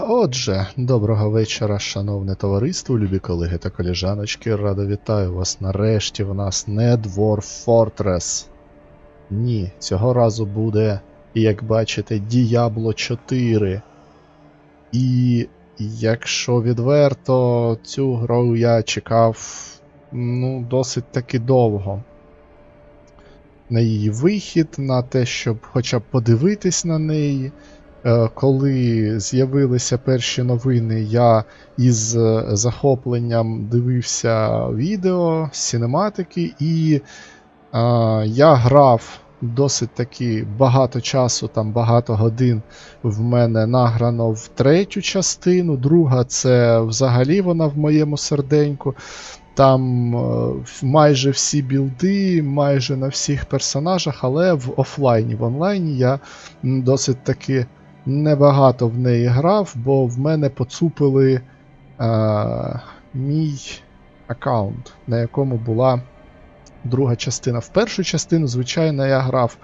Отже, доброго вечора, шановне товариство, любі колеги та коліжаночки. Радо вітаю вас. Нарешті в нас не Dwarf Fortress. Ні, цього разу буде, як бачите, Diablo 4. І якщо відверто, цю гру я чекав ну, досить таки довго. На її вихід, на те, щоб хоча б подивитись на неї. Е, Коли з'явилися перші новини, я із е, захопленням дивився відео, синематики, і е, я грав досить таки багато часу, там багато годин в мене награно в третю частину. Друга це взагалі вона в моєму серденьку. Там майже всі білди, майже на всіх персонажах, але в офлайні. В онлайні я досить таки небагато в неї грав, бо в мене поцупили е, мій аккаунт, на якому була друга частина. В першу частину, звичайно, я грав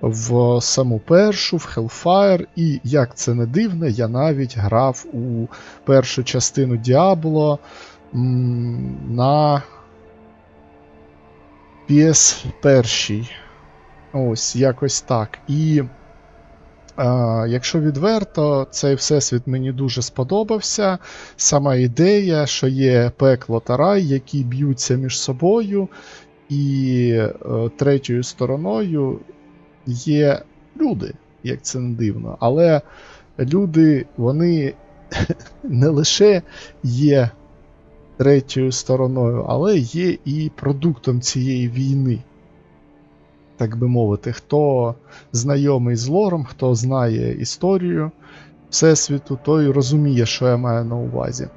в саму першу, в Hellfire, і як це не дивно, я навіть грав у першу частину Diablo на PS1. Ось, якось так. І якщо відверто, цей всесвіт мені дуже сподобався. Сама ідея, що є пекло та рай, які б'ються між собою, і е, третьою стороною є люди, як це не дивно. Але люди, вони не лише є третьою стороною, але є і продуктом цієї війни. Так би мовити, хто знайомий з лором, хто знає історію Всесвіту, той розуміє, що я маю на увазі.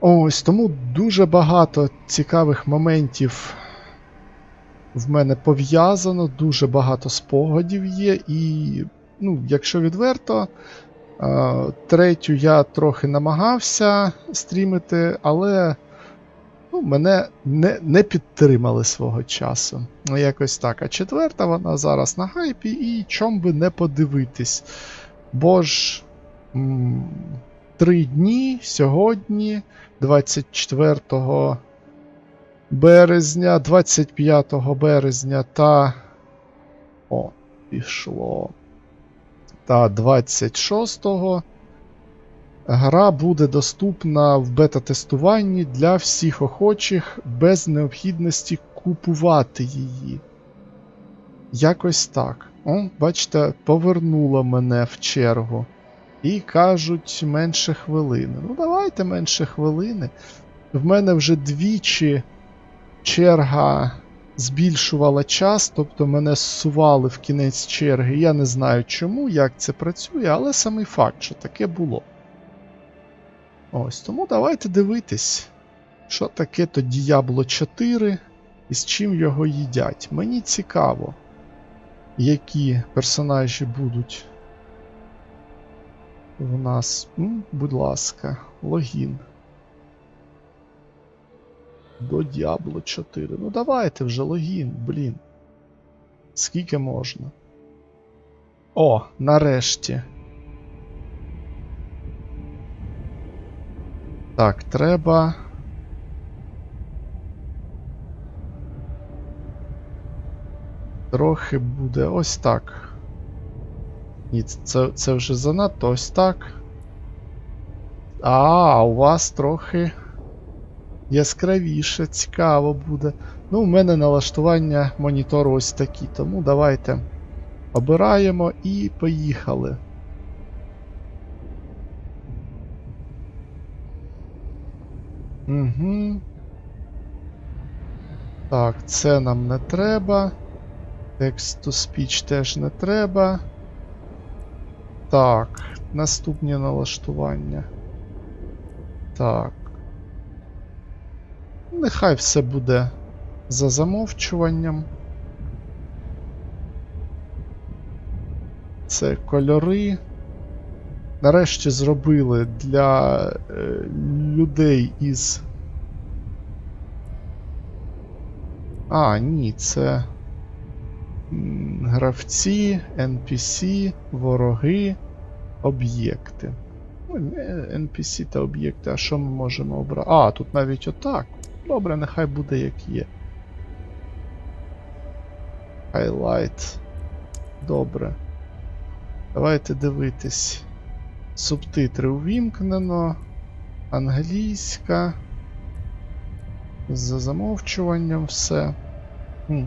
Ось тому дуже багато цікавих моментів в мене пов'язано, дуже багато спогадів є, і, ну, якщо відверто, е, третю я трохи намагався стрімити, але ну, мене не, не підтримали свого часу. Ну, якось так. А четверта вона зараз на хайпі, і чом би не подивитись. Бо ж м, три дні сьогодні, 24 березня, 25 березня та. О, пішло. Та 26-го гра буде доступна в бета-тестуванні для всіх охочих без необхідності купувати її. Якось так. О, бачите, повернуло мене в чергу. І кажуть менше хвилини. Ну, давайте менше хвилини. В мене вже двічі черга збільшувала час, тобто мене зсували в кінець черги. Я не знаю чому, як це працює, але самий факт, що таке було. Ось, тому давайте дивитись, що таке то Diablo 4 і з чим його їдять. Мені цікаво, які персонажі будуть в нас. М, будь ласка, логін. До Diablo 4. Ну давайте вже логін, блін. Скільки можна? О, нарешті. Так, треба. Трохи буде ось так. Ні, це, це вже занадто ось так. А, у вас трохи яскравіше, цікаво буде. Ну, у мене налаштування монітору ось такі, тому давайте обираємо і поїхали. Угу. Так, це нам не треба. Text to speech теж не треба. Так, наступні налаштування. Так. Нехай все буде за замовчуванням. Це кольори. Нарешті зробили для е, людей із. А, ні, це гравці, NPC, вороги. Об'єкти. Ну, NPC та об'єкти, а що ми можемо обрати? А, тут навіть отак. Добре, нехай буде як є. Highlight. Добре. Давайте дивитись. Субтитри увімкнено. Англійська. За замовчуванням все. Хм.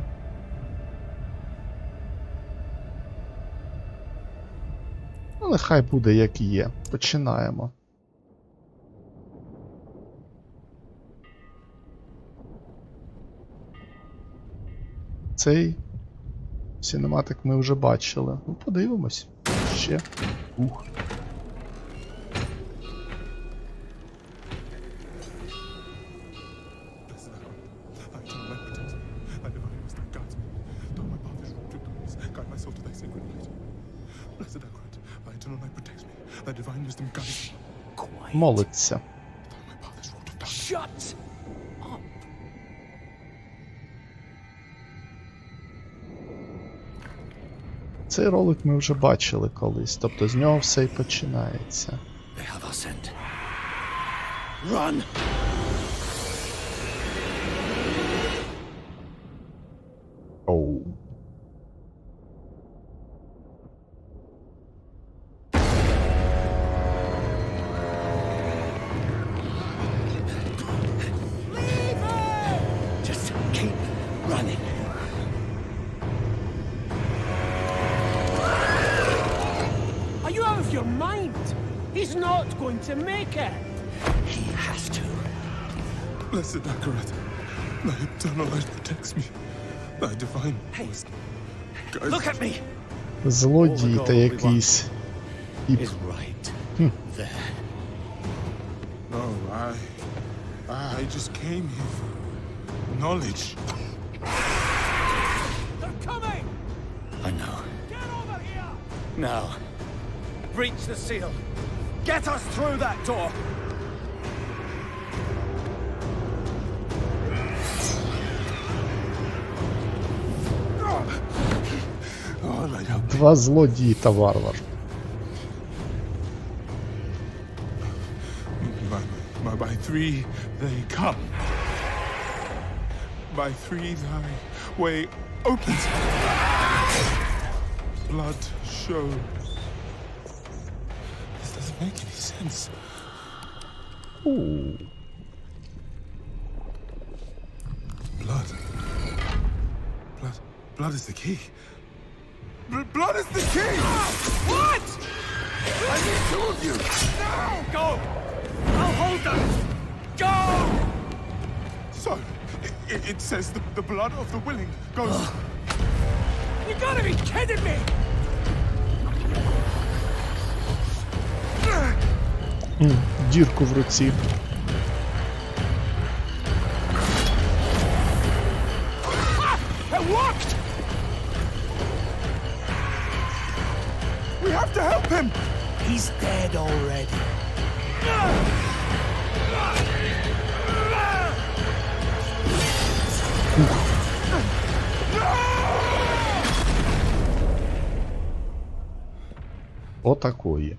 Ну, нехай буде як є. Починаємо. Цей синематик ми вже бачили. Ну, подивимось. Ще. Ух. Up. Цей ролик ми вже бачили колись, тобто з нього все і починається. They have our scent. Run! Are you out of your mind? He's not going to make it. He has to. Blessed Akarat, thy eternal light protects me. Thy divine Hey. wisdom guides Look at me. Злодій All та the gold we якийсь. І Is right there. No, I. I just came here for knowledge. Now, breach the seal. Get us through that door. Oh, light help me. Два злодії та варвар. By, by, by three they come. By three thy way opens. Blood shows. This doesn't make any sense. Ooh. Blood. Blood. Blood is the key. Bl- blood is the key! What? I need two of you! Now! Go! I'll hold them! Go! So, it, it, it says the, the blood of the willing goes. You gotta be kidding me! Дірку в руці. We have to help him! He's dead already. Отакої.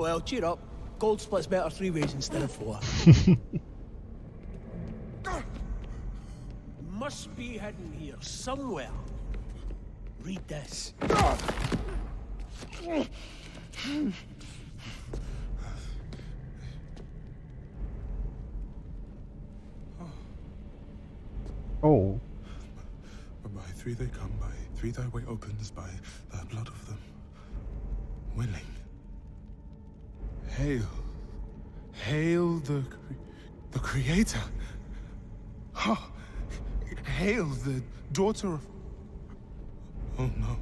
Oh well, cheer up. Gold splits better three ways instead of four. Must be hidden here somewhere. Read this. Оу. By three they come, by three thy way opens, by the blood of them willing. Hail. Hail the, cre- the Creator. Ha! Hail the daughter of. Oh no.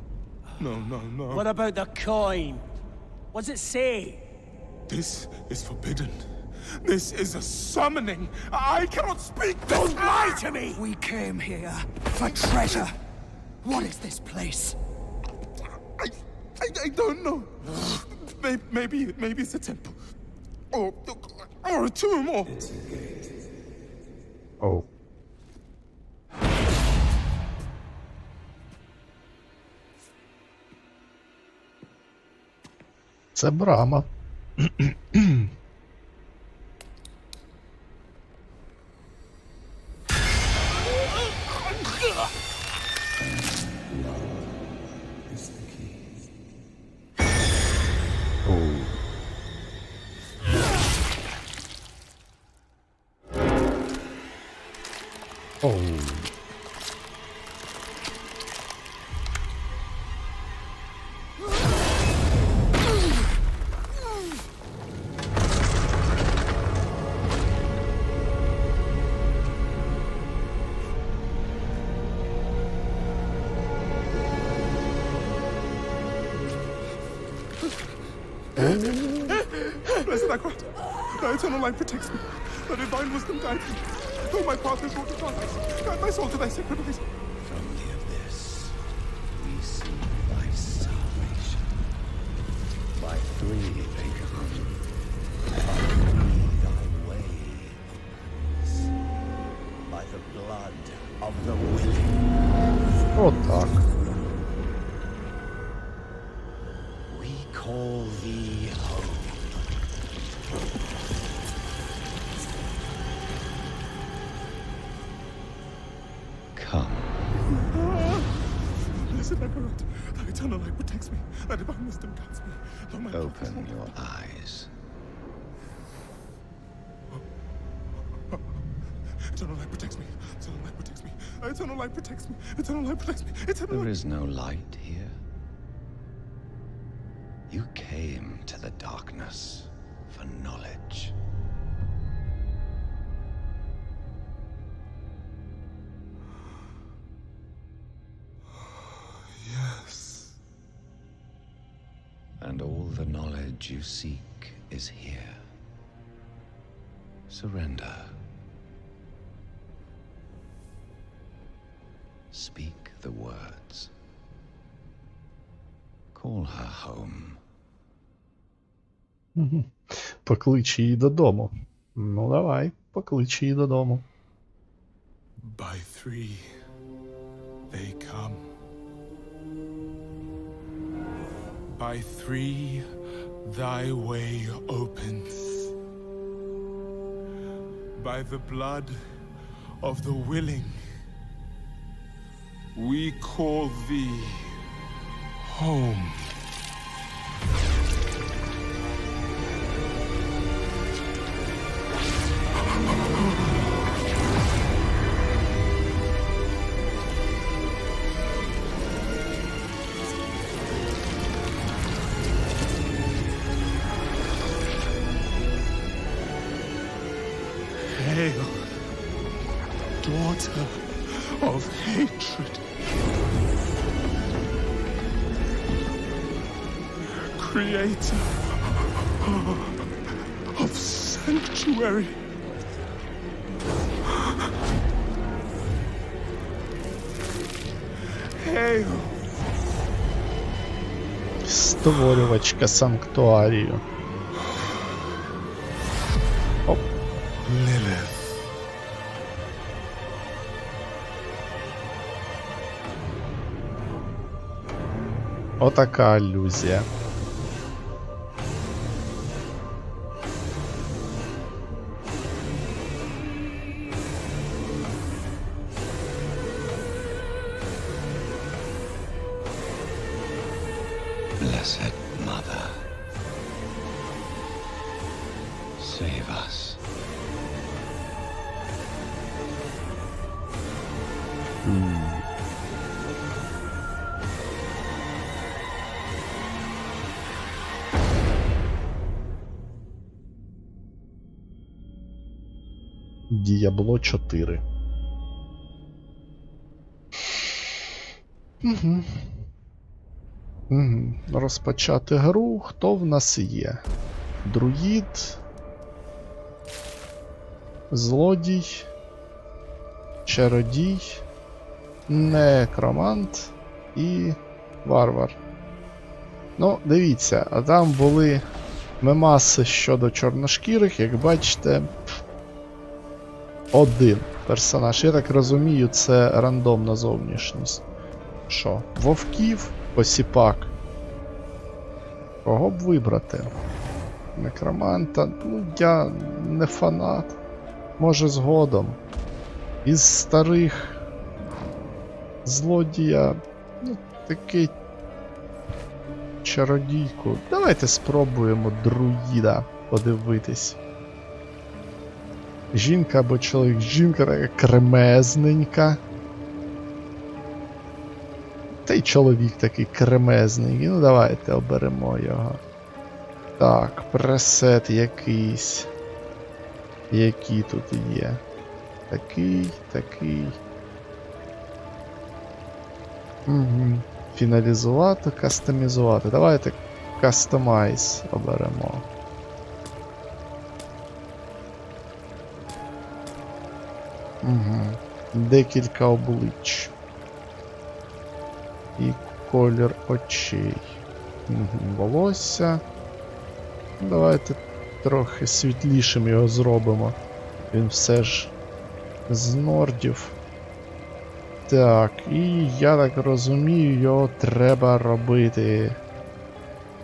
No, no, no. What about the coin? What's it say? This is forbidden. This is a summoning. I cannot speak. Don't lie to me! We came here for treasure. What is this place? I, I, I don't know. Maybe, maybe, maybe it's a temple, or, or a tomb, or Оу. Це брама. Blessed Akrat, thy eternal light protects me. Thy divine wisdom guides me. Though my path is wrought with darkness, guide my soul to thy sacred light. From the abyss, we see thy salvation. By three they come, by three thy way opens. By the blood of the willing, Отак. we call Blessed Akarat, thy eternal light protects me. Thy divine wisdom guides me. Though my path is open your eyes. Eternal light protects me. Eternal light protects me. Eternal light protects me. Eternal light protects me. Eternal There is no light here. You came to the darkness for knowledge. the knowledge you seek is here. Surrender. Speak the words. Call her home. Мгм. Поклич її додому. Ну давай, поклич її додому. By three, they come. By three, thy way opens. By the blood of the willing, we call thee home. Creator of sanctuary. Hail, Створювачка санктуарію. Оп. Lilith. Отака алюзія. Blessed Mother. Save us. Діабло 4. Угу. Угу. Розпочати гру. Хто в нас є? Друїд. Злодій. Чародій. Некромант і варвар. Ну, дивіться, а там були мемаси щодо чорношкірих, як бачите, один. персонаж. Я так розумію, це рандомна зовнішність. Що? Вовків, посіпак. Кого б вибрати? Некроманта, ну я не фанат. Може згодом. Із старих злодія, ну, такий чародійку. Давайте спробуємо друїда подивитись. Жінка або чоловік, жінка така кремезненька. Та чоловік такий кремезненький. Ну давайте оберемо його. Так, пресет якийсь. Які тут є? Такий, такий. Угу. Фіналізувати, кастомізувати. Давайте кастомайз оберемо. Угу. Декілька облич. І колір очей. Волосся. Давайте трохи світлішим його зробимо. Він все ж з нордів. Так, і я так розумію, його треба робити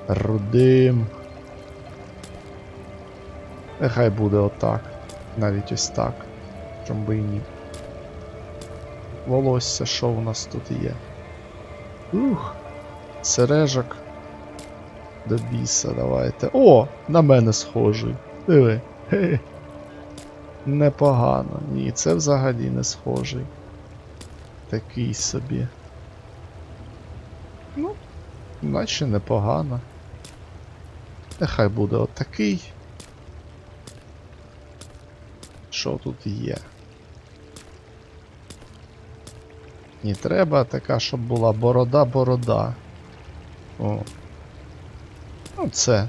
рудим. Нехай буде отак. Навіть ось так. Чом би і ні. Волосся, що у нас тут є? Ух, сережок. До біса, давайте. О! На мене схожий. Диви. Хе. Непогано. Ні, це взагалі не схожий. Такий собі. Ну, наче непогано. Нехай буде отакий. Що тут є? Ні, треба така, щоб була борода-борода. О. Ну, це.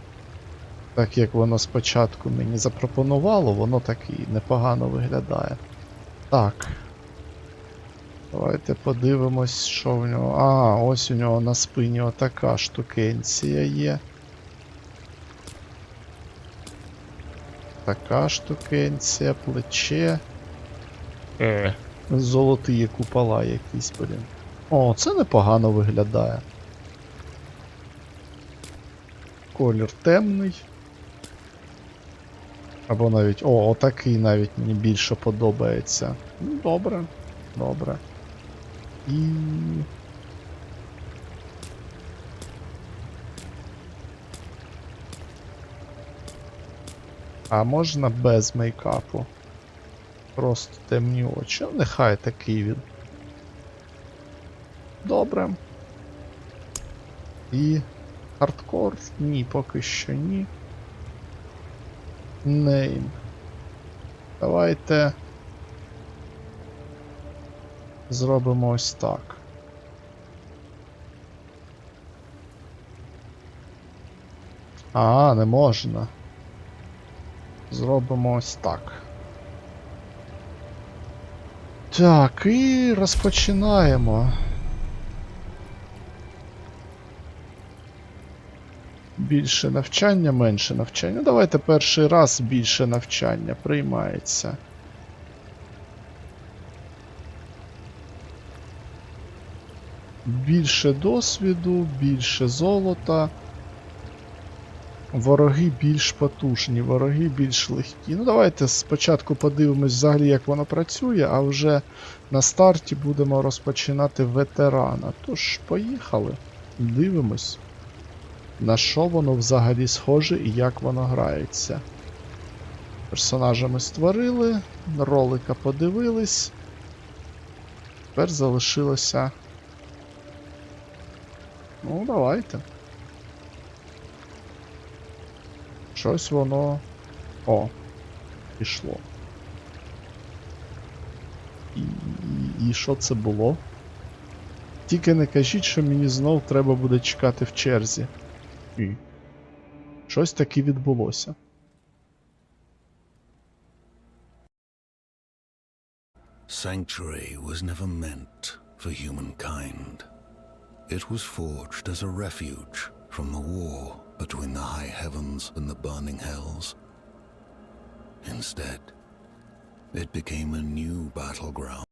Так як воно спочатку мені запропонувало, воно так і непогано виглядає. Так. Давайте подивимось, що в нього. А, ось у нього на спині отака штукенція є. Така штукенція, плече. Е. Золоті купола якісь, блін. О, це непогано виглядає. Колір темний. Або навіть. О, отакий навіть мені більше подобається. Ну, добре, добре. І. А можна без мейкапу? Просто темні очі. Нехай такий він. Добре. І. Хардкор? Ні, поки що ні. Нейм. Давайте. Зробимо ось так. А, не можна. Зробимо ось так. Так, і розпочинаємо. Більше навчання, менше навчання. Ну, давайте перший раз більше навчання приймається. Більше досвіду, більше золота. Вороги більш потужні, вороги більш легкі. Ну, давайте спочатку подивимось взагалі, як воно працює, а вже на старті будемо розпочинати ветерана. Тож, поїхали. Дивимось, на що воно взагалі схоже і як воно грається. Персонажа ми створили, ролика подивились. Тепер залишилося. Ну, давайте. Щось воно. О, пішло. І, що це було? Тільки не кажіть, що мені знов треба буде чекати в черзі. І. Щось таке відбулося. Sanctuary was never meant for humankind. It was forged as a refuge from the war between the high heavens and the burning hells. Instead, It became a new battleground